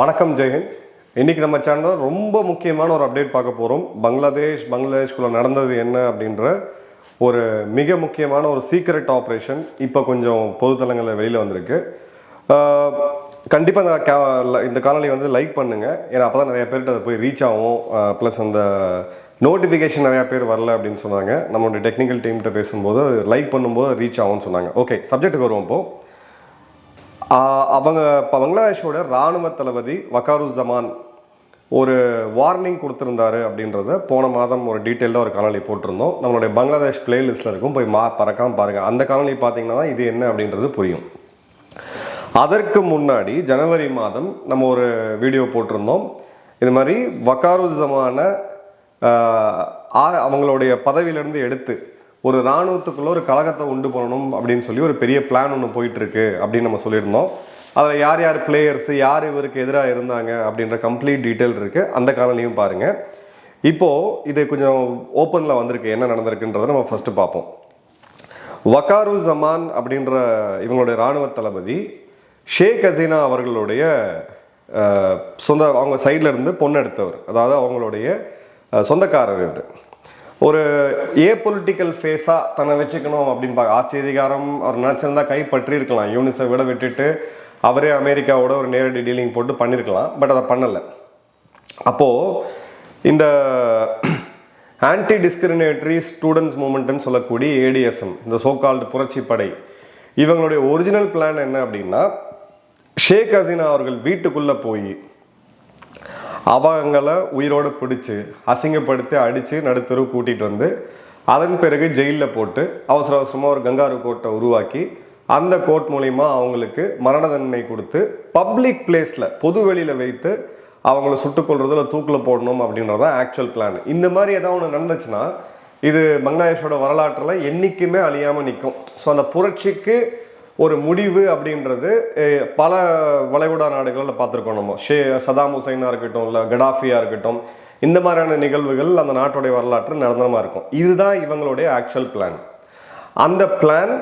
வணக்கம் ஜெயஹிந்த் இன்னைக்கு நம்ம சேனலில் ரொம்ப முக்கியமான ஒரு அப்டேட் பார்க்க போகிறோம் பங்களாதேஷ் பங்களாதேஷ்குள்ளே நடந்தது என்ன அப்படின்ற ஒரு மிக முக்கியமான ஒரு சீக்ரெட் ஆப்ரேஷன் இப்போ கொஞ்சம் பொதுத்தலங்களில் வெளியில் வந்திருக்கு. கண்டிப்பாக இந்த கா இந்த காணொலி வந்து லைக் பண்ணுங்கள் ஏன்னா அப்போ தான் நிறைய பேர்கிட்ட அது போய் ரீச் ஆகும். ப்ளஸ் அந்த நோட்டிஃபிகேஷன் நிறையா பேர் வரல அப்படின்னு சொன்னாங்க. நம்மளுடைய டெக்னிக்கல் டீம்கிட்ட பேசும்போது லைக் பண்ணும்போது ரீச் ஆகும்னு சொன்னாங்க. ஓகே சப்ஜெக்ட்டுக்கு வருவோம் இப்போது அவங்க இப்போ பங்களாதேஷோட ராணுவ தளபதி வக்காருஜமான் ஒரு வார்னிங் கொடுத்துருந்தாரு அப்படின்றத போன மாதம் ஒரு டீட்டெயிலாக ஒரு காணொலி போட்டிருந்தோம். நம்மளுடைய பங்களாதேஷ் பிளேலிஸ்ட்டில் இருக்கும். போய் மா பறக்காமல் பாருங்கள் அந்த காணொலி பார்த்தீங்கன்னா தான் இது என்ன அப்படின்றது புரியும். அதற்கு முன்னாடி ஜனவரி மாதம் நம்ம ஒரு வீடியோ போட்டிருந்தோம். இது மாதிரி வக்காருஜமான அவங்களுடைய பதவியிலிருந்து எடுத்து ஒரு இராணுவத்துக்குள்ளே ஒரு கழகத்தை உண்டு பண்ணணும் அப்படின்னு சொல்லி ஒரு பெரிய பிளான் ஒன்று போயிட்டுருக்கு அப்படின்னு நம்ம சொல்லியிருந்தோம். அதில் யார் யார் பிளேயர்ஸ் யார் இவருக்கு எதிராக இருந்தாங்க அப்படின்ற கம்ப்ளீட் டீட்டெயில் இருக்குது அந்த காணொலியும் பாருங்கள் இப்போது இது கொஞ்சம் ஓப்பனில் வந்திருக்கு. என்ன நடந்திருக்குன்றதை நம்ம ஃபஸ்ட்டு பார்ப்போம். வக்காரு ஜமான் அப்படின்ற இவங்களுடைய இராணுவ தளபதி ஷேக் ஹசீனா அவர்களுடைய சொந்த அவங்க சைடில் இருந்து பொண்ணு எடுத்தவர். அதாவது அவங்களுடைய சொந்தக்காரர் இவர். ஒரு ஏ பொலிட்டிக்கல் ஃபேஸாக தன்னை வச்சுக்கணும் அப்படின்னு பார்க்க ஆட்சி அதிகாரம் அவர் நினச்சிருந்தா கைப்பற்றி யூனிஸை விட விட்டுட்டு அவரே அமெரிக்காவோட ஒரு நேரடி டீலிங் போட்டு பண்ணியிருக்கலாம் பட் அதை பண்ணலை. அப்போது இந்த ஆன்டி டிஸ்கிரிமினேட்டரி ஸ்டூடெண்ட்ஸ் மூமெண்ட்னு சொல்லக்கூடிய ஏடிஎஸ்எம் இந்த சோகால்டு புரட்சி படை இவங்களுடைய ஒரிஜினல் பிளான் என்ன அப்படின்னா ஷேக் ஹசீனா அவர்கள் வீட்டுக்குள்ளே போய் அவங்கள உயிரோடு பிடிச்சி அசிங்கப்படுத்தி அடித்து நடுத்தெரு கூட்டிகிட்டு வந்து அதன் பிறகு ஜெயிலில் போட்டு அவசர அவசரமாக ஒரு கங்காரு கோர்ட்டை உருவாக்கி அந்த கோர்ட் மூலிமா அவங்களுக்கு மரண தண்டனை கொடுத்து பப்ளிக் பிளேஸில் பொது வெளியில் வைத்து அவங்கள சுட்டுக் கொல்றதோ இல்லை தூக்கில் போடணும் அப்படின்றது தான் ஆக்சுவல் பிளான் இந்த மாதிரி ஏதாவது ஒன்று நடந்துச்சுன்னா இது பங்களாதேஷோட வரலாற்றில் என்றைக்குமே அழியாமல் நிற்கும் ஸோ அந்த புரட்சிக்கு ஒரு முடிவு அப்படின்றது பல வளைகுடா நாடுகளில் பார்த்துருக்கோம் நம்ம. ஷே சதாம் ஹுசைனாக இருக்கட்டும் இல்லை கடாஃபியாக இருக்கட்டும் இந்த மாதிரியான நிகழ்வுகள் அந்த நாட்டுடைய வரலாற்று நிரந்தரமாக இருக்கும். இதுதான் இவங்களுடைய ஆக்சுவல் பிளான் அந்த பிளான்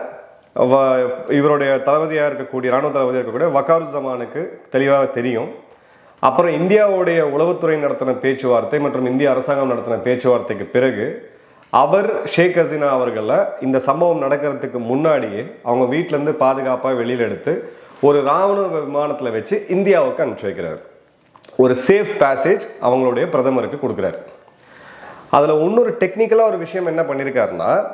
இவருடைய தளபதியாக இருக்கக்கூடிய ராணுவ தளபதியாக இருக்கக்கூடிய வக்காரு ஜமானுக்கு தெளிவாக தெரியும். அப்புறம் இந்தியாவுடைய உளவுத்துறை நடத்தின பேச்சுவார்த்தை மற்றும் இந்திய அரசாங்கம் நடத்தின பேச்சுவார்த்தைக்கு பிறகு அவர் ஷேக் ஹசீனா அவர்களை இந்த சம்பவம் நடக்கிறதுக்கு முன்னாடியே அவங்க வீட்டிலேருந்து பாதுகாப்பாக வெளியில் எடுத்து ஒரு ராணுவ விமானத்தில் வச்சு இந்தியாவுக்கு அனுப்பிச்சு வைக்கிறார். ஒரு சேஃப் பேசேஜ் அவங்களுடைய பிரதமருக்கு கொடுக்குறாரு. அதில் இன்னொரு டெக்னிக்கலாக ஒரு விஷயம் என்ன பண்ணியிருக்காருன்னா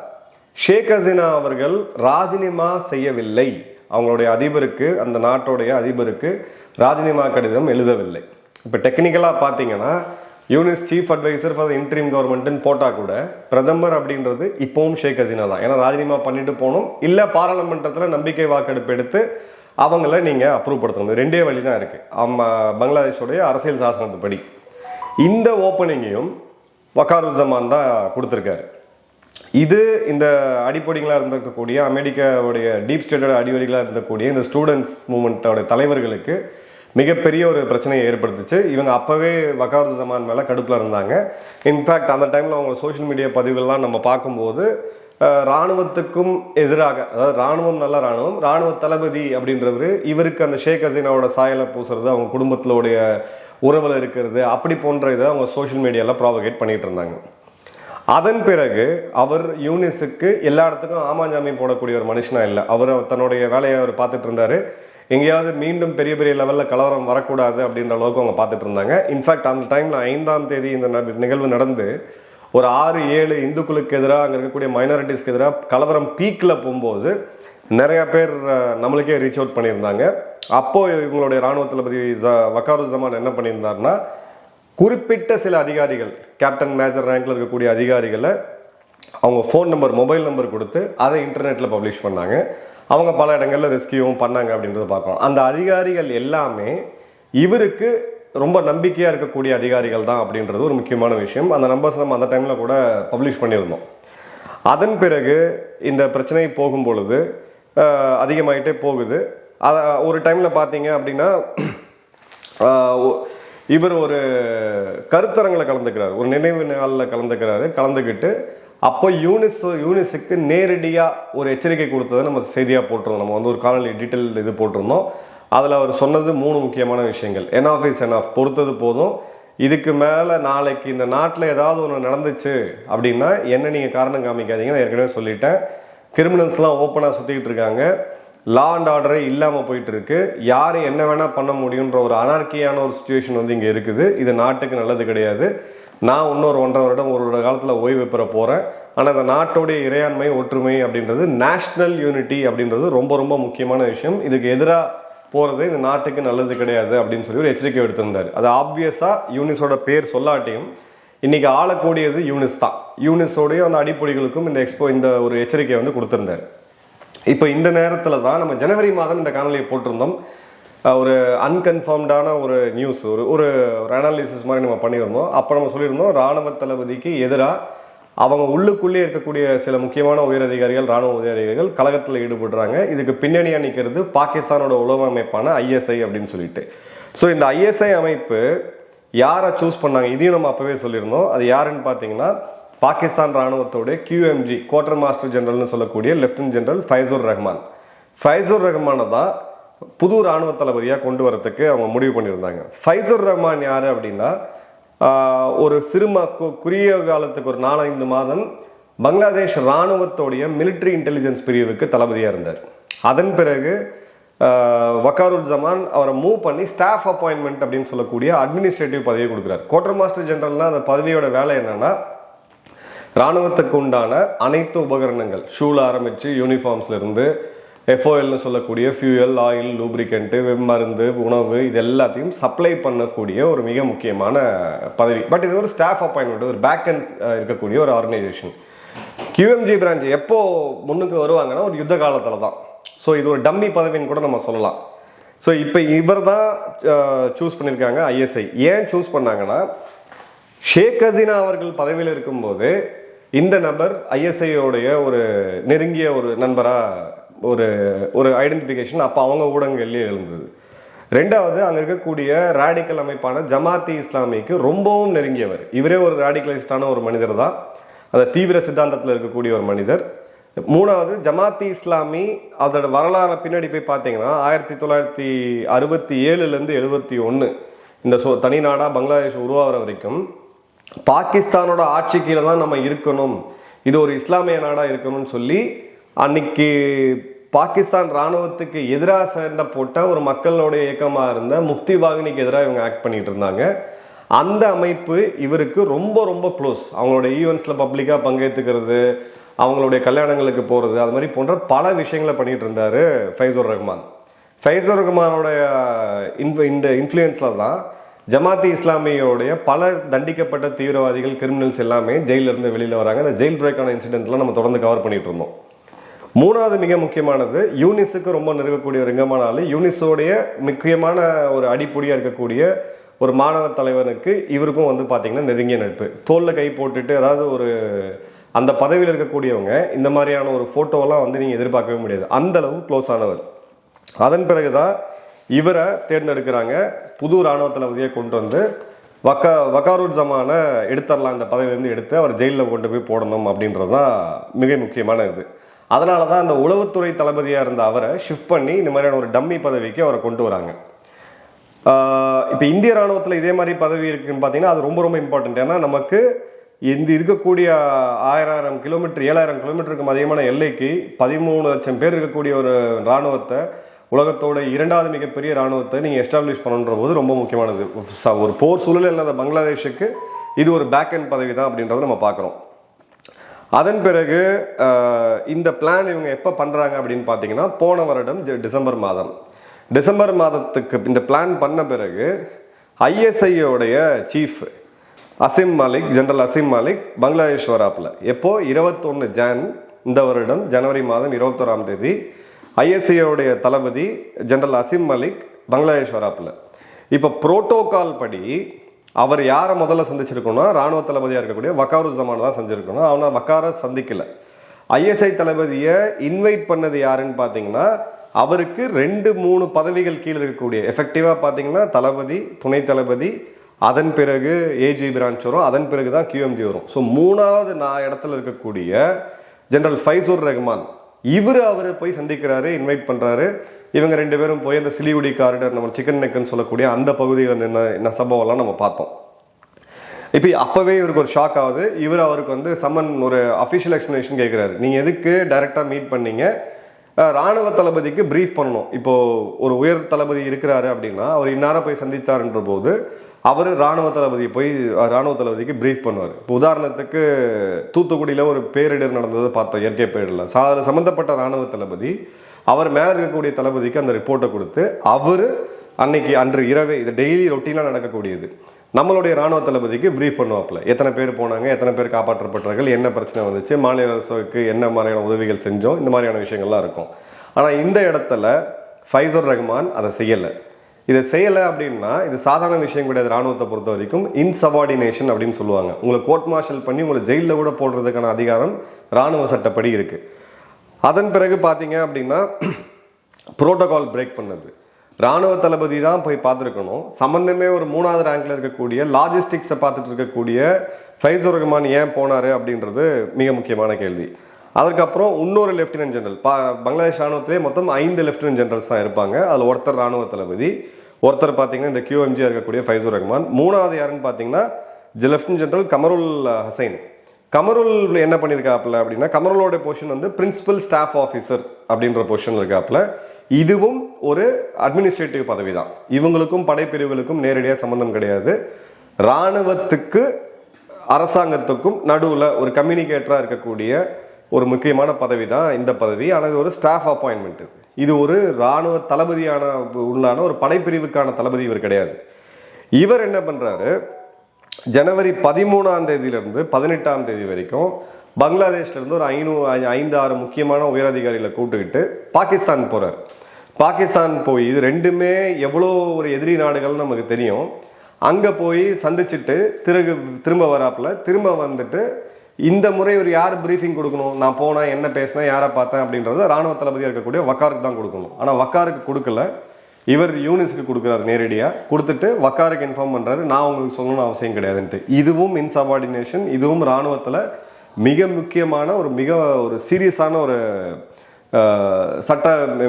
ஷேக் ஹசீனா அவர்கள் ராஜினிமா செய்யவில்லை. அவங்களுடைய அதிபருக்கு அந்த நாட்டுடைய அதிபருக்கு ராஜினிமா கடிதம் எழுதவில்லை. இப்போ டெக்னிக்கலாக பார்த்தீங்கன்னா Yunus chief adviser for interim கவர்மெண்ட்னு போட்டால் கூட பிரதமர் அப்படின்றது இப்போவும் ஷேக் ஹசீனா தான். ஏன்னா ராஜினாமா பண்ணிட்டு போகணும். இல்லை பாராளுமன்றத்தில் நம்பிக்கை வாக்கெடுப்பு எடுத்து அவங்கள நீங்கள் அப்ரூவ் படுத்தணும். ரெண்டே வழி தான் இருக்குது ஆமா பங்களாதேஷோடைய அரசியல் சாசனத்துப்படி இந்த ஓப்பனிங்கையும் வக்காருஜமான் தான் கொடுத்துருக்காரு. இது இந்த அடிப்படைகளாக இருந்திருக்கக்கூடிய அமெரிக்காவுடைய டீப் ஸ்டேட்டோட அடிப்படைகளாக இருந்தக்கூடிய இந்த ஸ்டூடெண்ட்ஸ் மூமெண்ட்டோட தலைவர்களுக்கு மிகப்பெரிய ஒரு பிரச்சனையை ஏற்படுத்துச்சு. இவங்க அப்போவே வக்காரு ஜமான் மேலே கடுப்பில் இருந்தாங்க. இன்ஃபேக்ட் அந்த டைமில் அவங்க சோஷியல் மீடியா பதிவுகள்லாம் நம்ம பார்க்கும்போது இராணுவத்துக்கும் ராணுவத்துக்கும் எதிராக அதாவது ராணுவம் நல்ல ராணுவம் ராணுவ தளபதி அப்படின்றவர் இவருக்கு அந்த ஷேக் ஹசீனாவோட சாயலை பூசுறது அவங்க குடும்பத்திலோடைய உறவில் இருக்கிறது அப்படி போன்ற இதை அவங்க சோஷியல் மீடியாவில் ப்ராவகேட் பண்ணிகிட்டு இருந்தாங்க. அதன் பிறகு அவர் யூனிஸுக்கு எல்லா இடத்துக்கும் ஆமாஞ்சாமி போடக்கூடிய ஒரு மனுஷனாக இல்லை. அவர் தன்னுடைய வேலையை அவர் பார்த்துட்டு இருந்தார். எங்கேயாவது மீண்டும் பெரிய பெரிய லெவலில் கலவரம் வரக்கூடாது அப்படின்ற அளவுக்கு அவங்க பார்த்துட்டு இருந்தாங்க. இன்ஃபேக்ட் அந்த டைமில் ஐந்தாம் தேதி இந்த நிகழ்வு நடந்து ஒரு ஆறு ஏழு இந்துக்களுக்கு எதிராக அங்கே இருக்கக்கூடிய மைனாரிட்டிஸ்க்கு எதிராக கலவரம் பீக்கில் போகும்போது நிறைய பேர் நம்மளுக்கே ரீச் அவுட் பண்ணியிருந்தாங்க. அப்போது இவங்களுடைய இராணுவ தளபதி ஜ- வக்காரு ஜமான் என்ன பண்ணியிருந்தாருன்னா குறிப்பிட்ட சில அதிகாரிகள் கேப்டன் மேஜர் ரேங்கில் இருக்கக்கூடிய அதிகாரிகளை அவங்க ஃபோன் நம்பர் மொபைல் நம்பர் கொடுத்து அதை இன்டர்நெட்டில் பப்ளிஷ் பண்ணாங்க. அவங்க பல இடங்களில் ரெஸ்கியூவும் பண்ணாங்க அப்படின்றத பார்க்கலாம். அந்த அதிகாரிகள் எல்லாமே இவருக்கு ரொம்ப நம்பிக்கையாக இருக்கக்கூடிய அதிகாரிகள் தான் அப்படின்றது ஒரு முக்கியமான விஷயம். அந்த நம்பர்ஸ் நம்ம அந்த டைமில் கூட பப்ளிஷ் பண்ணியிருந்தோம். அதன் பிறகு இந்த பிரச்சனை போகும் பொழுது அதிகமாகிட்டே போகுது. அதை ஒரு டைமில் பார்த்தீங்க அப்படின்னா இவர் ஒரு கருத்தரங்கில் கலந்துக்கிறார். ஒரு நினைவு நாளில் கலந்துக்கிறாரு. கலந்துக்கிட்டு அப்போ யூனிஸ் யூனிஸுக்கு நேரடியாக ஒரு எச்சரிக்கை கொடுத்ததை நம்ம செய்தியாக போட்டிருந்தோம். நம்ம வந்து ஒரு காலநிலை டீட்டெயில் இது போட்டிருந்தோம். அதில் அவர் சொன்னது மூணு முக்கியமான விஷயங்கள். Enough is enough பொறுத்தது போதும். இதுக்கு மேலே நாளைக்கு இந்த நாட்டில் ஏதாவது ஒன்று நடந்துச்சு அப்படின்னா என்ன நீங்கள் காரணம் காமிக்காதீங்க நான் ஏற்கனவே சொல்லிட்டேன். கிரிமினல்ஸ்லாம் ஓப்பனாக சுற்றிக்கிட்டு இருக்காங்க. லா அண்ட் ஆர்டரே இல்லாமல் போயிட்டு இருக்கு. யார் என்ன வேணால் பண்ண முடியுன்ற ஒரு அனார்க்கியான ஒரு சுச்சுவேஷன் வந்து இங்கே இருக்குது. இது நாட்டுக்கு நல்லது கிடையாது. நான் இன்னொரு ஒன்றரை வருடம் ஒரு காலத்தில் ஓய்வு பெற போகிறேன் ஆனால் இந்த நாட்டோடைய இறையாண்மை ஒற்றுமை அப்படின்றது நேஷ்னல் யூனிட்டி அப்படின்றது ரொம்ப ரொம்ப முக்கியமான விஷயம். இதுக்கு எதிராக போகிறது இந்த நாட்டுக்கு நல்லது கிடையாது அப்படின்னு சொல்லி ஒரு எச்சரிக்கை எடுத்திருந்தார் அது ஆப்வியஸாக யூனிஸோட பேர் சொல்லாட்டியும் இன்றைக்கி ஆளக்கூடியது யூனிஸ் தான். யூனிஸோடைய அந்த அடிப்பொடிகளுக்கும் இந்த எக்ஸ்போ இந்த ஒரு எச்சரிக்கையை வந்து கொடுத்துருந்தார். இப்போ இந்த நேரத்தில் தான் நம்ம ஜனவரி மாதம் இந்த காணொலியை போட்டிருந்தோம். ஒரு அன்கன்ஃபார்ம்டான ஒரு நியூஸ் ஒரு ஒரு அனாலிசிஸ் மாதிரி நம்ம பண்ணியிருந்தோம். அப்போ நம்ம சொல்லியிருந்தோம் ராணுவ தளபதிக்கு எதிராக அவங்க உள்ளுக்குள்ளே இருக்கக்கூடிய சில முக்கியமான உயரதிகாரிகள் ராணுவ உயரதிகாரிகள் கழகத்தில் ஈடுபடுறாங்க. இதுக்கு பின்னணியாக நிற்கிறது பாகிஸ்தானோட உளவு அமைப்பான ஐஎஸ்ஐ அப்படின்னு சொல்லிட்டு. ஸோ இந்த ஐஎஸ்ஐ அமைப்பு யாரை சூஸ் பண்ணாங்க? இதையும் நம்ம அப்போவே சொல்லியிருந்தோம். அது யாருன்னு பார்த்தீங்கன்னா பாகிஸ்தான் ராணுவத்தோட கியூஎம்ஜி குவார்டர் மாஸ்டர் ஜெனரல்னு சொல்லக்கூடிய லெப்டினன்ட் ஜெனரல் ஃபைசூர் ரஹ்மான் ஃபைசூர் ரஹ்மானை தான் புது ராணுவ தளபதியாக கொண்டு வரத்துக்கு அவங்க முடிவு பண்ணியிருந்தாங்க. ஃபைசர் ரஹ்மான் யார் அப்படின்னா ஒரு சிறும குறுகிய காலத்துக்கு ஒரு நாலஞ்சு மாதம் பங்களாதேஷ் இராணுவத்தோடைய மிலிட்ரி இன்டெலிஜென்ஸ் பிரிவுக்கு தளபதியாக இருந்தார். அதன் பிறகு வக்காருல் ஜமான் அவரை மூவ் பண்ணி ஸ்டாஃப் அப்பாயின்மெண்ட் அப்படின்னு சொல்லக்கூடிய அட்மினிஸ்ட்ரேட்டிவ் பதவியை கொடுக்குறாரு. குவார்டர் மாஸ்டர் ஜெனரல்னா அந்த பதவியோட வேலை என்னன்னா ராணுவத்துக்கு உண்டான அனைத்து உபகரணங்கள் ஷூல ஆரம்பிச்சு யூனிஃபார்ம்ஸ்ல இருந்து எஃப்ஓஎல்னு சொல்லக்கூடிய ஃபியூயல் ஆயில் லூப்ரிகண்ட்டு மருந்து உணவு இது எல்லாத்தையும் சப்ளை பண்ணக்கூடிய ஒரு மிக முக்கியமான பதவி. பட் இது ஒரு ஸ்டாஃப் அப்பாயின்மெண்ட் ஒரு பேக் அண்ட் இருக்கக்கூடிய ஒரு ஆர்கனைசேஷன் கியூஎம்ஜி பிரான்ச் எப்போ முன்னுக்கு வருவாங்கன்னா ஒரு யுத்த காலத்தில் தான். ஸோ இது ஒரு டம்மி பதவின்னு கூட நம்ம சொல்லலாம். ஸோ இப்போ இவர் தான் சூஸ் பண்ணியிருக்காங்க ஐஎஸ்ஐ ஏன் சூஸ் பண்ணாங்கன்னா ஷேக் ஹசீனா அவர்கள் பதவியில் இருக்கும்போது இந்த நபர் ஐஎஸ்ஐயோடைய ஒரு நெருங்கிய ஒரு நண்பராக ஒரு ஒரு ஐடென்டிஃபிகேஷன் அப்போ அவங்க ஊடகங்கள்லேயே எழுந்தது. ரெண்டாவது அங்கே இருக்கக்கூடிய ராடிக்கல் அமைப்பான ஜமாத்தி இஸ்லாமிக்கு ரொம்பவும் நெருங்கியவர். இவரே ஒரு ரேடிக்கலைஸ்டான ஒரு மனிதர் தான். அந்த தீவிர சித்தாந்தத்தில் இருக்கக்கூடிய ஒரு மனிதர். மூணாவது ஜமாத்தி இஸ்லாமி அதோட வரலாறு பின்னாடி போய் பார்த்தீங்கன்னா ஆயிரத்தி தொள்ளாயிரத்தி அறுபத்தி ஏழுலேருந்து எழுபத்தி ஒன்று இந்த சொ தனி நாடாக பங்களாதேஷ் உருவாகிற வரைக்கும் பாகிஸ்தானோட ஆட்சி கீழே தான் நம்ம இருக்கணும். இது ஒரு இஸ்லாமிய நாடாக இருக்கணும்னு சொல்லி அன்னைக்கு பாகிஸ்தான் ராணுவத்துக்கு எதிராக சண்டை போட்ட ஒரு மக்களுடைய இயக்கமாக இருந்த முக்தி வாகினிக்கு எதிராக இவங்க ஆக்ட் பண்ணிட்டு இருந்தாங்க. அந்த அமைப்பு இவருக்கு ரொம்ப ரொம்ப க்ளோஸ் அவங்களோட ஈவெண்ட்ஸில் பப்ளிக்காக பங்கேற்றுக்கிறது அவங்களுடைய கல்யாணங்களுக்கு போகிறது அது மாதிரி போன்ற பல விஷயங்களை பண்ணிட்டு இருந்தார் ஃபைசூர் ரஹ்மான் ஃபைசூர் ரஹ்மானோடைய இன்ஃப இந்த இன்ஃப்ளூயன்ஸில் தான் ஜமாத்தி இஸ்லாமியோடைய பல தண்டிக்கப்பட்ட தீவிரவாதிகள் கிரிமினல்ஸ் எல்லாமே ஜெயிலிருந்து இருந்து வெளியில் வராங்க. அந்த ஜெயில் பிரேக்கான இன்சிடென்ட்லாம் நம்ம தொடர்ந்து கவர் பண்ணிட்டு இருந்தோம். மூணாவது மிக முக்கியமானது யூனிஸுக்கு ரொம்ப நெருங்கக்கூடிய ஒரு ரிங்கமான யூனிஸோடைய முக்கியமான ஒரு அடிப்பொடியாக இருக்கக்கூடிய ஒரு மாணவ தலைவனுக்கு இவருக்கும் வந்து பார்த்தீங்கன்னா நெருங்கிய நட்பு. தோலில் கை போட்டுட்டு அதாவது ஒரு அந்த பதவியில் இருக்கக்கூடியவங்க இந்த மாதிரியான ஒரு ஃபோட்டோவெல்லாம் வந்து நீங்கள் எதிர்பார்க்கவே முடியாது. அந்த அளவு க்ளோஸ் ஆனவர். அதன் பிறகு தான் இவரை தேர்ந்தெடுக்கிறாங்க. புது இராணுவ தளபதியை கொண்டு வந்து வக்கா வக்காரூர் ஜமான எடுத்துடலாம் இந்த பதவியிலேருந்து எடுத்து அவர் ஜெயிலில் கொண்டு போய் போடணும் அப்படின்றது தான் மிக முக்கியமான இது. அதனால தான் அந்த உளவுத்துறை தளபதியாக இருந்த அவரை ஷிஃப்ட் பண்ணி இந்த மாதிரியான ஒரு டம்மி பதவிக்கு அவரை கொண்டு வராங்க. இப்போ இந்திய ராணுவத்தில் இதே மாதிரி பதவி இருக்குன்னு பார்த்தீங்கன்னா அது ரொம்ப ரொம்ப இம்பார்ட்டன்ட் ஏன்னா நமக்கு இந்த இருக்கக்கூடிய ஆயிரம் கிலோமீட்டர் ஏழாயிரம் கிலோமீட்டருக்கும் அதிகமான எல்லைக்கு பதிமூணு லட்சம் பேர் இருக்கக்கூடிய ஒரு ராணுவத்தை உலகத்தோட இரண்டாவது மிகப்பெரிய ராணுவத்தை நீங்கள் எஸ்டாப்ளிஷ் பண்ணுன்ற போது ரொம்ப முக்கியமானது. ஒரு போர் சூழல் இல்லாத பங்களாதேஷுக்கு இது ஒரு பேக் அண்ட் பதவி தான் அப்படின்றத நம்ம பார்க்குறோம் அதன் பிறகு இந்த பிளான் இவங்க எப்போ பண்ணுறாங்க அப்படின்னு பார்த்தீங்கன்னா போன வருடம் டிசம்பர் மாதம். டிசம்பர் மாதத்துக்கு இந்த பிளான் பண்ண பிறகு ஐஎஸ்ஐயோடைய சீஃப் அசிம் மாலிக் ஜென்ரல் அசிம் மாலிக் பங்களாதேஷ் வராப்பில். எப்போது இருபத்தொன்று ஜான் இந்த வருடம் ஜனவரி மாதம் இருபத்தோராம் தேதி ஐஎஸ்ஐயோடைய தளபதி ஜென்ரல் அசிம் மலிக் பங்களாதேஷ் வராப்பில். இப்போ புரோட்டோகால் படி அவர் யாரை முதல்ல சந்திச்சிருக்கோம்னா ராணுவ தளபதியாக இருக்கக்கூடிய வக்காரு ஜமான் தான் செஞ்சிருக்கணும் அவனை வக்காரை சந்திக்கல. ஐஎஸ்ஐ தளபதியை இன்வைட் பண்ணது யாருன்னு பார்த்தீங்கன்னா அவருக்கு ரெண்டு மூணு பதவிகள் கீழே இருக்கக்கூடிய எஃபெக்டிவாக பார்த்தீங்கன்னா தளபதி துணை தளபதி அதன் பிறகு ஏஜி பிரான்ச் வரும் அதன் பிறகு தான் கியூஎம்ஜி வரும். ஸோ மூணாவது நான் இடத்துல இருக்கக்கூடிய ஜெனரல் ஃபைசூர் ரஹ்மான் இவர் அவரை போய் சந்திக்கிறாரு இன்வைட் பண்ணுறாரு இவங்க ரெண்டு பேரும் போய் அந்த சிலிகுடி காரிடர் நம்ம சிக்கன் நெக்குன்னு சொல்லக்கூடிய அந்த பகுதியில் நின்ன என்ன சம்பவம்லாம் நம்ம பார்த்தோம். இப்போ அப்போவே இவருக்கு ஒரு ஷாக் ஆகுது. இவர் அவருக்கு வந்து சம்மன் ஒரு அஃபிஷியல் எக்ஸ்ப்ளனேஷன் கேட்குறாரு நீங்கள் எதுக்கு டைரெக்டாக மீட் பண்ணீங்க? ராணுவ தளபதிக்கு ப்ரீஃப் பண்ணணும். இப்போது ஒரு உயர் தளபதி இருக்கிறாரு அப்படின்னா அவர் இந்நேரம் போய் சந்தித்தாருன்ற போது அவர் ராணுவ தளபதி போய் ராணுவ தளபதிக்கு ப்ரீஃப் பண்ணுவார். இப்போ உதாரணத்துக்கு தூத்துக்குடியில் ஒரு பேரிடர் நடந்தது பார்த்தோம் இயற்கை பேரிடர் சா அதில் சம்மந்தப்பட்ட ராணுவ தளபதி அவர் மேலே இருக்கக்கூடிய தளபதிக்கு அந்த ரிப்போர்ட்டை கொடுத்து அவர் அன்னைக்கு அன்று இரவே இது டெய்லி ரொட்டீனாக நடக்கக்கூடியது. நம்மளுடைய ராணுவ தளபதிக்கு ப்ரீஃப் பண்ணுவாப்புல. எத்தனை பேர் போனாங்க எத்தனை பேர் காப்பாற்றப்பட்டார்கள் என்ன பிரச்சனை வந்துச்சு மாநில அரசுக்கு என்ன மாதிரியான உதவிகள் செஞ்சோம் இந்த மாதிரியான விஷயங்கள்லாம் இருக்கும். ஆனால் இந்த இடத்துல ஃபைசர் ரஹ்மான் அதை செய்யலை. இதை செய்யலை அப்படின்னா இது சாதாரண விஷயம் கிடையாது ராணுவத்தை பொறுத்த வரைக்கும். இன்சபார்டினேஷன் அப்படின்னு சொல்லுவாங்க. உங்களை கோர்ட் மார்ஷல் பண்ணி உங்களை ஜெயிலில் கூட போடுறதுக்கான அதிகாரம் ராணுவ சட்டப்படி இருக்குது அதன் பிறகு பார்த்தீங்க அப்படின்னா புரோட்டோகால் பிரேக் பண்ணது. ராணுவ தளபதி தான் போய் பார்த்துருக்கணும். சம்மந்தமே ஒரு மூணாவது ரேங்கில் இருக்கக்கூடிய லாஜிஸ்டிக்ஸை பார்த்துட்டு இருக்கக்கூடிய ஃபைசூர் ரஹ்மான் ஏன் போனாரு அப்படின்றது மிக முக்கியமான கேள்வி. அதுக்கப்புறம் இன்னொரு லெப்டினன்ட் ஜெனரல் பா பங்களாதேஷ் ராணுவத்திலே மொத்தம் ஐந்து லெப்டினன்ட் ஜெனரல்ஸ் தான் இருப்பாங்க. அதில் ஒருத்தர் ராணுவ தளபதி ஒருத்தர் பார்த்தீங்கன்னா இந்த கியூஎம்ஜியாக இருக்கக்கூடிய ஃபைசூர் ரஹ்மான் மூணாவது யாருன்னு பார்த்தீங்கன்னா லெப்டினன்ட் ஜெனரல் கமருல் ஹசைன். கமருல் என்ன பண்ணியிருக்காப்புல அப்படின்னா கமருலோட போர்ஷன் வந்து பிரின்சிபல் ஸ்டாஃப் ஆஃபீஸர் அப்படின்ற பொசிஷன் இருக்காப்புல. இதுவும் ஒரு அட்மினிஸ்ட்ரேட்டிவ் பதவி தான் இவங்களுக்கும் படைப்பிரிவுகளுக்கும் நேரடியாக சம்மந்தம் கிடையாது. இராணுவத்துக்கு அரசாங்கத்துக்கும் நடுவில் ஒரு கம்யூனிகேட்டராக இருக்கக்கூடிய ஒரு முக்கியமான பதவி தான் இந்த பதவி. ஆனால் இது ஒரு ஸ்டாஃப் அப்பாயின்மெண்ட்டு இது ஒரு இராணுவ தளபதியான உள்ளான ஒரு படைப்பிரிவுக்கான தளபதி இவர் கிடையாது. இவர் என்ன பண்ணுறாரு ஜனவரி பதிமூணாம் தேதியிலிருந்து பதினெட்டாம் தேதி வரைக்கும் பங்களாதேஷ்லேருந்து ஒரு ஐநூ ஐ- ஐந்து ஆறு முக்கியமான உயரதிகாரிகளை கூட்டுக்கிட்டு பாகிஸ்தான் போகிறார் பாகிஸ்தான் போய் இது ரெண்டுமே எவ்வளோ ஒரு எதிரி நாடுகள் நமக்கு தெரியும். அங்கே போய் சந்திச்சுட்டு திரு திரும்ப வராப்புல திரும்ப வந்துட்டு இந்த முறை ஒரு யார் பிரீஃபிங் கொடுக்கணும்? நான் போனேன் என்ன பேசினேன்? யாரை பார்த்தேன்? அப்படின்றத ராணுவ தளபதியாக இருக்கக்கூடிய வக்காருக்கு தான் கொடுக்கணும். ஆனால் வக்காருக்கு கொடுக்கல. இவர் யூனிஸ்க்கு கொடுக்குறாரு நேரடியாக கொடுத்துட்டு வக்காருக்கு இன்ஃபார்ம் பண்ணுறாரு நான் உங்களுக்கு சொல்லணும்னு அவசியம் கிடையாதுன்ட்டு. இதுவும் இன்சபார்டினேஷன் இதுவும் இராணுவத்தில் மிக முக்கியமான ஒரு மிக ஒரு சீரியஸான ஒரு சட்ட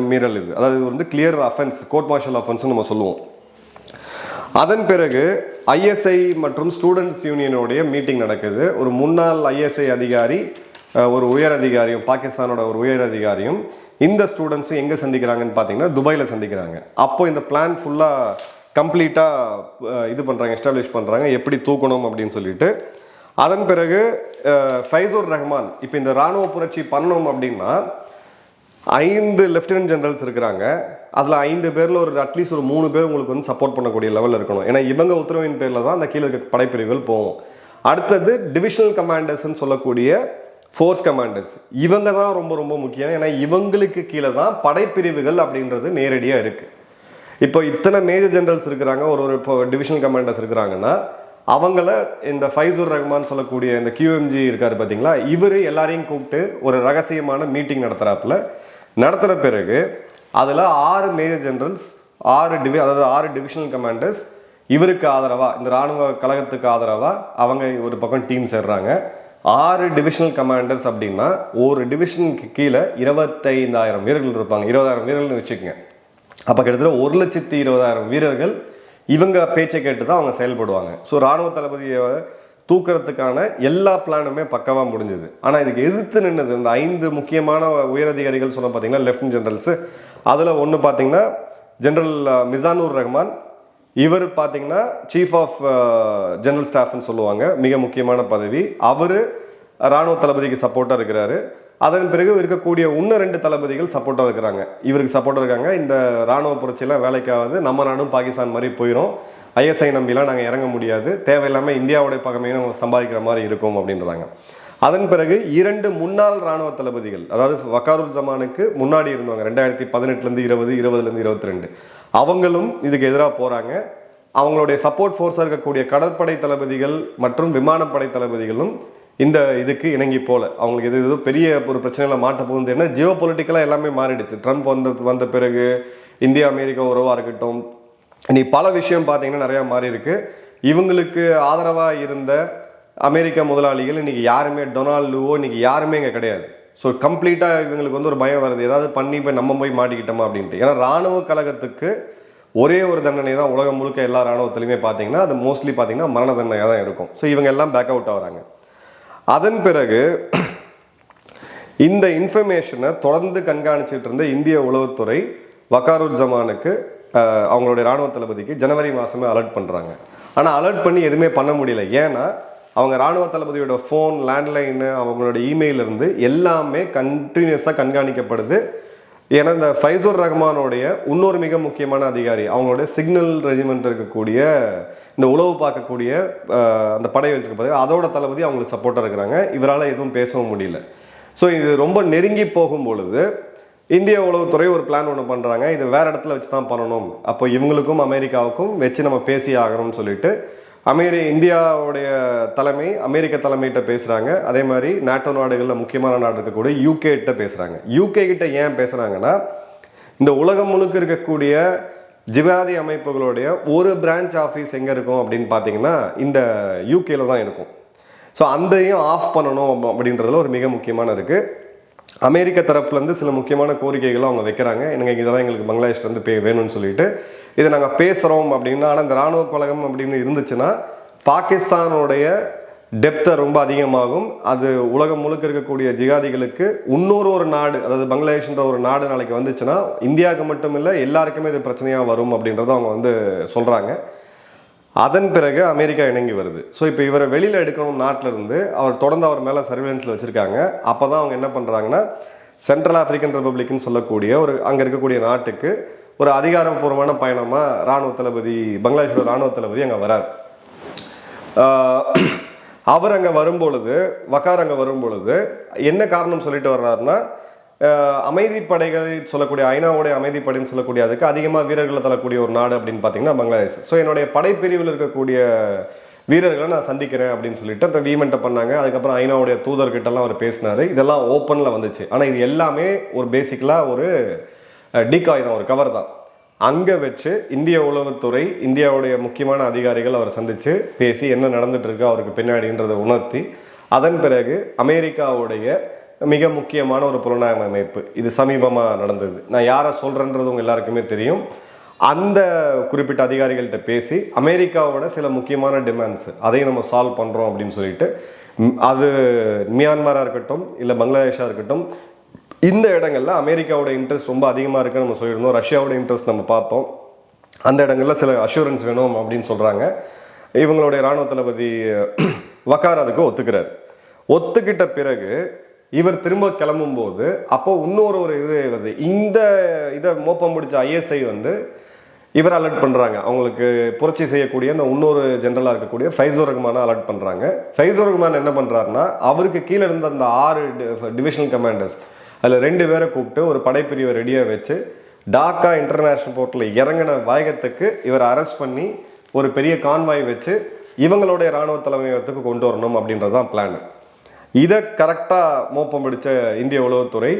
மீறல் இது. அதாவது இது வந்து கிளியர் அஃபென்ஸ் கோர்ட் மார்ஷல் அஃபென்ஸ்னு நம்ம சொல்லுவோம். அதன் பிறகு ஐஎஸ்ஐ மற்றும் ஸ்டூடெண்ட்ஸ் யூனியனுடைய மீட்டிங் நடக்குது. ஒரு முன்னாள் ஐஎஸ்ஐ அதிகாரி ஒரு உயர் அதிகாரியும் பாகிஸ்தானோட ஒரு உயர் அதிகாரியும் இந்த ஸ்டூடெண்ட்ஸும் எங்கே சந்திக்கிறாங்கன்னு பார்த்தீங்கன்னா துபாயில் சந்திக்கிறாங்க. அப்போ இந்த பிளான் ஃபுல்லாக கம்ப்ளீட்டாக இது பண்ணுறாங்க எஸ்டாப்ளிஷ் பண்ணுறாங்க எப்படி தூக்கணும் அப்படின்னு சொல்லிட்டு. அதன் பிறகு ஃபைசூர் ரஹ்மான் இப்போ இந்த ராணுவ புரட்சி பண்ணணும் அப்படின்னா ஐந்து லெஃப்டினன்ட் ஜெனரல்ஸ் இருக்கிறாங்க. அதில் ஐந்து பேரில் ஒரு அட்லீஸ்ட் ஒரு மூணு பேர் உங்களுக்கு வந்து சப்போர்ட் பண்ணக்கூடிய லெவலில் இருக்கணும். ஏன்னா இவங்க உத்தரவின் பேரில் தான் அந்த கீழே இருக்க படைப்பிரிவுகள் போகும். அடுத்தது டிவிஷனல் கமாண்டர்ஸ்னு சொல்லக்கூடிய ஃபோர்ஸ் கமாண்டர்ஸ் இவங்க தான் ரொம்ப ரொம்ப முக்கியம். ஏன்னா இவங்களுக்கு கீழே தான் படைப்பிரிவுகள் அப்படின்றது நேரடியாக இருக்குது இப்போ இத்தனை மேஜர் ஜெனரல்ஸ் இருக்கிறாங்க ஒரு ஒரு இப்போ டிவிஷனல் கமாண்டர்ஸ் இருக்கிறாங்கன்னா அவங்கள இந்த ஃபைசூர் ரஹ்மான் சொல்லக்கூடிய இந்த கியூஎம்ஜி இருக்கார் பார்த்தீங்களா இவர் எல்லாரையும் கூப்பிட்டு ஒரு ரகசியமான மீட்டிங் நடத்துகிறாப்புல நடத்துகிற பிறகு அதில் ஆறு மேஜர் ஜெனரல்ஸ் ஆறு டிவி அதாவது ஆறு டிவிஷனல் கமாண்டர்ஸ் இவருக்கு ஆதரவாக இந்த ராணுவ கழகத்துக்கு ஆதரவாக அவங்க ஒரு பக்கம் டீம் சேர்றாங்க. ஆறு டிவிஷனல் கமாண்டர்ஸ் அப்படின்னா ஒரு டிவிஷனுக்கு கீழே இருபத்தைந்தாயிரம் வீரர்கள் இருப்பாங்க. இருபதாயிரம் வீரர்கள்னு வச்சுக்கோங்க. அப்போ கிட்டத்தட்ட ஒரு லட்சத்தி இருபதாயிரம் வீரர்கள் இவங்க பேச்சை கேட்டு தான் அவங்க செயல்படுவாங்க. ஸோ ராணுவ தளபதியை தூக்கிறதுக்கான எல்லா பிளானுமே பக்கவாக முடிஞ்சது. ஆனால் இதுக்கு எதிர்த்து நின்னது இந்த ஐந்து முக்கியமான உயரதிகாரிகள் சொன்ன பார்த்தீங்கன்னா லெஃப்டினன்ட் ஜெனரல்ஸ் அதில் ஒன்று பார்த்தீங்கன்னா ஜென்ரல் மிசானூர் ரஹ்மான் இவர் பார்த்தீங்கன்னா சீஃப் ஆஃப் ஜெனரல் uh, ஸ்டாஃப்னு சொல்லுவாங்க மிக முக்கியமான பதவி. அவர் ராணுவ தளபதிக்கு சப்போர்ட்டாக இருக்கிறாரு. அதன் பிறகு இருக்கக்கூடிய இன்னும் ரெண்டு தளபதிகள் சப்போர்ட்டாக இருக்கிறாங்க. இவருக்கு சப்போர்ட்டாக இருக்காங்க. இந்த இராணுவ புரட்சியெல்லாம் வேலைக்காவது நம்ம நாடும் பாகிஸ்தான் மாதிரி போயிடும் ஐஎஸ்ஐ நம்பிலாம் நாங்கள் இறங்க முடியாது. தேவையில்லாமல் இந்தியாவுடைய பகமையும் நம்ம சம்பாதிக்கிற மாதிரி இருக்கும் அப்படின்றாங்க. அதன் பிறகு இரண்டு முன்னாள் ராணுவ தளபதிகள் அதாவது வக்காருல் ஜமானுக்கு முன்னாடி இருந்தவங்க ரெண்டாயிரத்தி பதினெட்டுலேருந்து இருபது இருபதுலேருந்து இருபத்தி ரெண்டு. அவங்களும் இதுக்கு எதிராக போகிறாங்க அவங்களுடைய சப்போர்ட் ஃபோர்ஸாக இருக்கக்கூடிய கடற்படை தளபதிகள் மற்றும் விமானப்படை தளபதிகளும் இந்த இதுக்கு இணங்கி போல. அவங்களுக்கு இது ஏதோ பெரிய ஒரு பிரச்சனையில் மாட்ட போகுது ஏன்னா ஜியோ பொலிட்டிக்கலாக எல்லாமே மாறிடுச்சு. ட்ரம்ப் வந்த வந்த பிறகு இந்தியா அமெரிக்கா உறவாக இருக்கட்டும். இனி பல விஷயம் பார்த்தீங்கன்னா நிறையா மாறி இருக்கு இவங்களுக்கு ஆதரவாக இருந்த அமெரிக்க முதலாளிகள் இன்றைக்கி யாருமே டொனால்ட் லூவோ இன்றைக்கி யாருமே இங்கே கிடையாது. ஸோ கம்ப்ளீட்டாக இவங்களுக்கு வந்து ஒரு பயம் வருது. ஏதாவது பண்ணி போய் நம்ம போய் மாட்டிக்கிட்டோமா அப்படின்ட்டு. ஏன்னா ராணுவ கழகத்துக்கு ஒரே ஒரு தண்டனை தான் உலகம் முழுக்க எல்லா ராணுவத்திலையுமே பார்த்தீங்கன்னா அது மோஸ்ட்லி பார்த்தீங்கன்னா மரண தண்டனையாக தான் இருக்கும். ஸோ இவங்க எல்லாம் பேக் அவுட் ஆகிறாங்க. அதன் பிறகு இந்த இன்ஃபர்மேஷனை தொடர்ந்து கண்காணிச்சிட்டு இருந்த இந்திய உளவுத்துறை வக்காருல் ஜமானுக்கு அவங்களுடைய ராணுவ தளபதிக்கு ஜனவரி மாதமே அலர்ட் பண்ணுறாங்க ஆனால் அலர்ட் பண்ணி எதுவுமே பண்ண முடியல. ஏன்னா அவங்க ராணுவ தளபதியோட ஃபோன் லேண்ட்லைனு அவங்களோட இமெயில் இருந்து எல்லாமே கண்டினியூஸாக கண்காணிக்கப்படுது. ஏன்னா இந்த ஃபைசூர் ரஹ்மானுடைய இன்னொரு மிக முக்கியமான அதிகாரி அவங்களுடைய சிக்னல் ரெஜிமெண்ட் இருக்கக்கூடிய இந்த உளவு பார்க்கக்கூடிய அந்த படை வச்சிருப்பது அதோட தளபதி அவங்களுக்கு சப்போர்ட்டாக இருக்கிறாங்க. இவரால் எதுவும் பேசவும் முடியல. ஸோ இது ரொம்ப நெருங்கி போகும் பொழுது இந்திய உளவுத்துறை ஒரு பிளான் ஒன்று பண்ணுறாங்க இது வேறு இடத்துல வச்சு தான் பண்ணணும். அப்போ இவங்களுக்கும் அமெரிக்காவுக்கும் வச்சு நம்ம பேசி ஆகணும்னு சொல்லிட்டு அமெரி இந்தியாவுடைய தலைமை அமெரிக்க தலைமைகிட்ட பேசுகிறாங்க அதே மாதிரி நாட்டோ நாடுகளில் முக்கியமான நாடு இருக்கக்கூடிய யூகே கிட்ட பேசுகிறாங்க யூகே கிட்ட ஏன் பேசுகிறாங்கன்னா இந்த உலகம் முழுக்க இருக்கக்கூடிய ஜிவாதி அமைப்புகளுடைய ஒரு பிரான்ச் ஆஃபீஸ் எங்கே இருக்கும் அப்படின்னு பார்த்தீங்கன்னா இந்த யூகேல தான் இருக்கும். ஸோ அந்தையும் ஆஃப் பண்ணணும் அப்படின்றதுல ஒரு மிக முக்கியமான இருக்குது அமெரிக்க தரப்புலேருந்து சில முக்கியமான கோரிக்கைகளை அவங்க வைக்கிறாங்க. எனக்கு இதெல்லாம் எங்களுக்கு பங்களாதேஷ்லேருந்து பே வேணும்னு சொல்லிட்டு இதை நாங்கள் பேசுகிறோம் அப்படின்னா ஆனால் இந்த ராணுவ கழகம் அப்படின்னு இருந்துச்சுன்னா பாகிஸ்தானுடைய டெப்த்தை ரொம்ப அதிகமாகும். அது உலகம் முழுக்க இருக்கக்கூடிய ஜிகாதிகளுக்கு இன்னொரு ஒரு நாடு அதாவது பங்களாதேஷ்ன்ற ஒரு நாடு நாளைக்கு வந்துச்சுன்னா இந்தியாவுக்கு மட்டும் இல்லை எல்லாருக்குமே இது பிரச்சனையாக வரும் அப்படின்றத அவங்க வந்து சொல்கிறாங்க அதன் பிறகு அமெரிக்கா இணங்கி வருது. ஸோ இப்போ இவரை வெளியில் எடுக்கணும் நாட்டில் இருந்து அவர் தொடர்ந்து அவர் மேலே சர்வேலன்ஸில் வச்சுருக்காங்க. அப்போ தான் அவங்க என்ன பண்ணுறாங்கன்னா சென்ட்ரல் ஆப்பிரிக்கன் ரிப்பப்ளிக்னு சொல்லக்கூடிய ஒரு அங்கே இருக்கக்கூடிய நாட்டுக்கு ஒரு அதிகாரப்பூர்வமான பயணமாக ராணுவ தளபதி பங்களாதேஷோட ராணுவ தளபதி அங்கே வரார். அவர் அங்கே வரும்பொழுது வக்கார் அங்கே வரும்பொழுது என்ன காரணம் சொல்லிட்டு வர்றாருன்னா அமைதிப்படைகள் சொல்லக்கூடிய ஐநாவுடைய அமைதிப்படைன்னு சொல்லக்கூடிய அதுக்கு அதிகமாக வீரர்களை தரக்கூடிய ஒரு நாடு அப்படின்னு பார்த்தீங்கன்னா பங்களாதேஷ். ஸோ என்னுடைய படைப்பிரிவில் இருக்கக்கூடிய வீரர்களை நான் சந்திக்கிறேன் அப்படின்னு சொல்லிட்டு அந்த வீமெண்ட்டை பண்ணாங்க. அதுக்கப்புறம் ஐநாவுடைய தூதர்கிட்டலாம் அவர் பேசினாரு. இதெல்லாம் ஓப்பனில் வந்துச்சு. ஆனால் இது எல்லாமே ஒரு பேசிக்கலாக ஒரு டிகாய் தான் ஒரு கவர் தான். அங்கே வச்சு இந்திய உளவுத்துறை இந்தியாவுடைய முக்கியமான அதிகாரிகள் அவரை சந்தித்து பேசி என்ன நடந்துட்டு அவருக்கு பின்னாடின்றதை உணர்த்தி அதன் பிறகு அமெரிக்காவுடைய மிக முக்கியமான ஒரு புலனாய்வு அமைப்பு இது சமீபமாக நடந்தது. நான் யாரை சொல்கிறேன்றது உங்கள் எல்லாருக்குமே தெரியும். அந்த குறிப்பிட்ட அதிகாரிகள்கிட்ட பேசி அமெரிக்காவோட சில முக்கியமான டிமாண்ட்ஸ் அதையும் நம்ம சால்வ் பண்ணுறோம் அப்படின்னு சொல்லிட்டு அது மியான்மராக இருக்கட்டும் இல்லை பங்களாதேஷாக இருக்கட்டும் இந்த இடங்கள்ல அமெரிக்காவோட இன்ட்ரெஸ்ட் ரொம்ப அதிகமாக இருக்குன்னு நம்ம சொல்லியிருந்தோம். ரஷ்யாவோட இன்ட்ரெஸ்ட் நம்ம பார்த்தோம். அந்த இடங்களில் சில அஷூரன்ஸ் வேணும் அப்படின்னு சொல்கிறாங்க இவங்களுடைய ராணுவ தளபதி வக்கார் அதுக்கு ஒத்துக்கிறார். ஒத்துக்கிட்ட பிறகு இவர் திரும்ப கிளம்பும்போது அப்போ இன்னொரு ஒரு இது வருது. இந்த இதை மோப்பம் பிடிச்ச ஐஎஸ்ஐ வந்து இவர் அலர்ட் பண்ணுறாங்க அவங்களுக்கு புரட்சி செய்யக்கூடிய அந்த இன்னொரு ஜென்ரலாக இருக்கக்கூடிய ஃபைசோ ரகுமானை அலர்ட் பண்ணுறாங்க ஃபைசோ ரகுமான் என்ன பண்ணுறாருன்னா அவருக்கு கீழே இருந்த அந்த ஆறு டிவிஷனல் கமாண்டர்ஸ் அதில் ரெண்டு பேரை கூப்பிட்டு ஒரு படைப்பிரிவை ரெடியாக வச்சு டாக்கா இன்டர்நேஷ்னல் போர்ட்டில் இறங்கின வேகத்துக்கு இவர் அரெஸ்ட் பண்ணி ஒரு பெரிய கான்வாய் வச்சு இவங்களுடைய இராணுவ தலைமையகத்துக்கு கொண்டு வரணும் அப்படின்றது தான் பிளான் இதை கரெக்டாக மோப்பம் பிடிச்ச இந்திய உளவுத்துறை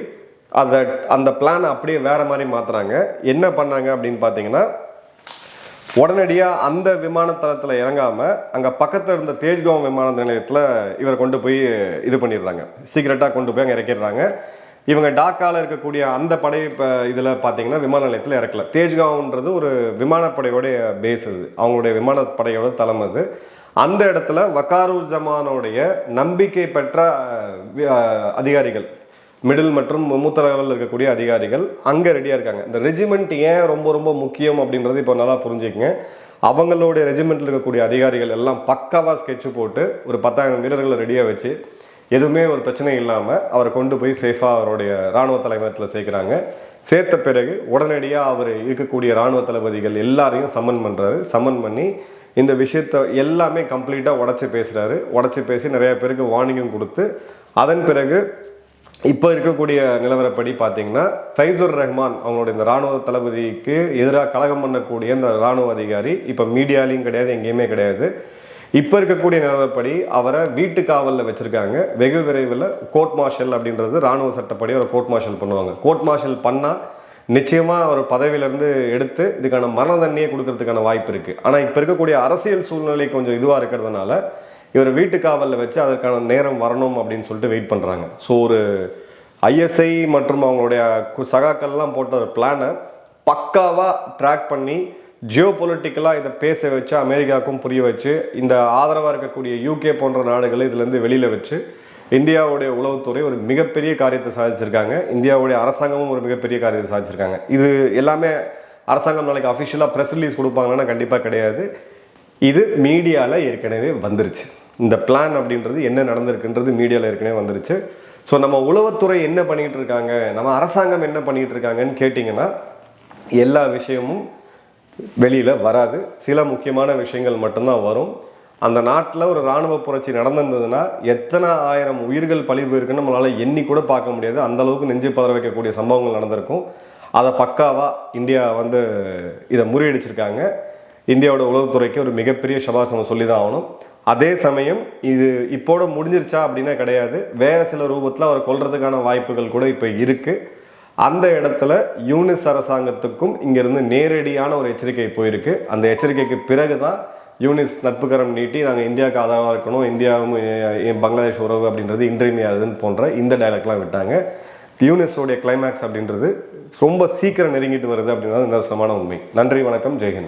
அதை அந்த பிளானை அப்படியே வேற மாதிரி மாற்றுறாங்க என்ன பண்ணாங்க அப்படின்னு பார்த்தீங்கன்னா உடனடியாக அந்த விமானத்தளத்தில் இறங்காமல் அங்கே பக்கத்தில் இருந்த தேஜ்கோவன் விமான நிலையத்தில் இவரை கொண்டு போய் இது பண்ணிடுறாங்க. சீக்கிரட்டாக கொண்டு போய் அங்கே இறக்கிடுறாங்க. இவங்க டாக்காவில் இருக்கக்கூடிய அந்த படை இப்போ இதில் பார்த்தீங்கன்னா விமான நிலையத்தில் இறக்கல. தேஜ்காவ்ன்றது ஒரு விமானப்படையோடைய பேஸ் அது அவங்களுடைய விமானப்படையோட தளம் அது. அந்த இடத்துல வக்காருல் ஜமானோடைய நம்பிக்கை பெற்ற அதிகாரிகள் மிடில் மற்றும் மூத்த லெவலில் இருக்கக்கூடிய அதிகாரிகள் அங்கே ரெடியாக இருக்காங்க. இந்த ரெஜிமெண்ட் ஏன் ரொம்ப ரொம்ப முக்கியம் அப்படின்றது இப்போ நல்லா புரிஞ்சுக்கங்க. அவங்களுடைய ரெஜிமெண்ட்டில் இருக்கக்கூடிய அதிகாரிகள் எல்லாம் பக்காவாக ஸ்கெட்ச் போட்டு ஒரு பத்தாயிரம் வீரர்களை ரெடியாக வச்சு எதுவுமே ஒரு பிரச்சனை இல்லாமல் அவரை கொண்டு போய் சேஃபாக அவருடைய இராணுவ தலைமையகத்தில் சேர்க்குறாங்க. சேர்த்த பிறகு உடனடியாக அவர் இருக்கக்கூடிய இராணுவ தளபதிகள் எல்லாரையும் சம்மன் பண்ணுறாரு சம்மன் பண்ணி இந்த விஷயத்தை எல்லாமே கம்ப்ளீட்டாக உடச்சி பேசுகிறாரு உடச்சி பேசி நிறைய பேருக்கு வார்னிங்கும் கொடுத்து அதன் பிறகு இப்போ இருக்கக்கூடிய நிலவரப்படி பார்த்தீங்கன்னா ஃபைசுர் ரஹ்மான் அவங்களுடைய இந்த ராணுவ தளபதிக்கு எதிராக கலகம் பண்ணக்கூடிய இந்த ராணுவ அதிகாரி இப்போ மீடியாலையும் கிடையாது எங்கேயுமே கிடையாது. இப்போ இருக்கக்கூடிய நிலவரப்படி அவரை வீட்டு காவலில் வச்சிருக்காங்க. வெகு விரைவில் கோர்ட் மார்ஷல் அப்படின்றது ராணுவ சட்டப்படி அவரை கோர்ட் மார்ஷல் பண்ணுவாங்க. கோர்ட் மார்ஷல் பண்ணால் நிச்சயமாக அவர் பதவியிலேருந்து எடுத்து இதுக்கான மரண தண்ணியை கொடுக்கறதுக்கான வாய்ப்பு இருக்குது ஆனால் இப்போ இருக்கக்கூடிய அரசியல் சூழ்நிலை கொஞ்சம் இதுவாக இருக்கிறதுனால இவர் வீட்டு காவலில் வச்சு அதற்கான நேரம் வரணும் அப்படின்னு சொல்லிட்டு வெயிட் பண்ணுறாங்க ஸோ ஒரு ஐஎஸ்ஐ மற்றும் அவங்களுடைய கு- சகாக்கள்லாம் போட்ட ஒரு பிளானை பக்காவாக ட்ராக் பண்ணி ஜியோ பொலிட்டிக்கலாக இதை பேச வச்சு அமெரிக்காவுக்கும் புரிய வச்சு இந்த ஆதரவாக இருக்கக்கூடிய யூகே போன்ற நாடுகளை இதுலேருந்து வெளியில் வச்சு இந்தியாவுடைய உளவுத்துறை ஒரு மிகப்பெரிய காரியத்தை சாதிச்சிருக்காங்க. இந்தியாவுடைய அரசாங்கமும் ஒரு மிகப்பெரிய காரியத்தை சாதிச்சிருக்காங்க. இது எல்லாமே அரசாங்கம் நாளைக்கு அஃபிஷியலாக ப்ரெஸ் ரிலீஸ் கொடுப்பாங்கன்னா கண்டிப்பாக கிடையாது. இது மீடியாவில் ஏற்கனவே வந்துருச்சு. இந்த பிளான் அப்படின்றது என்ன நடந்திருக்குன்றது மீடியாவில் ஏற்கனவே வந்துருச்சு. ஸோ நம்ம உளவுத்துறை என்ன பண்ணிகிட்டு இருக்காங்க? நம்ம அரசாங்கம் என்ன பண்ணிகிட்டு இருக்காங்கன்னு கேட்டிங்கன்னா எல்லா விஷயமும் வெளியில் வராது. சில முக்கியமான விஷயங்கள் மட்டும்தான் வரும். அந்த நாட்டில் ஒரு இராணுவ புரட்சி நடந்திருந்ததுன்னா எத்தனை ஆயிரம் உயிர்கள் பழி போயிருக்குன்னு நம்மளால் எண்ணி கூட பார்க்க முடியாது. அந்த அளவுக்கு நெஞ்சு பதற வைக்கக்கூடிய சம்பவங்கள் நடந்திருக்கும். அதை பக்காவாக இந்தியா வந்து இதை முறியடிச்சிருக்காங்க. இந்தியாவோட உளவுத்துறைக்கு ஒரு மிகப்பெரிய சபாஷ் நம்ம சொல்லி தான் ஆகணும். அதே சமயம் இது இப்போட முடிஞ்சிருச்சா அப்படின்னா கிடையாது. வேறு சில ரூபத்தில் அவர் கொள்றதுக்கான வாய்ப்புகள் கூட இப்போ இருக்குது அந்த இடத்துல யூனிஸ் அரசாங்கத்துக்கும் இங்கேருந்து நேரடியான ஒரு எச்சரிக்கை போயிருக்கு. அந்த எச்சரிக்கைக்கு பிறகு தான் யூனிஸ் நட்புக்கரம் நீட்டி நாங்கள் இந்தியாவுக்கு ஆதரவாக இருக்கணும் இந்தியாவும் பங்களாதேஷ் உறவு அப்படின்றது இன்றியமையாதுன்னு போன்ற இந்த டைலாக்லாம் விட்டாங்க. யூனிஸோடைய கிளைமேக்ஸ் அப்படின்றது ரொம்ப சீக்கிரம் நெருங்கிட்டு வருது அப்படின்றது நிதர்சனமான உண்மை. நன்றி வணக்கம் ஜெயஹிந்த்.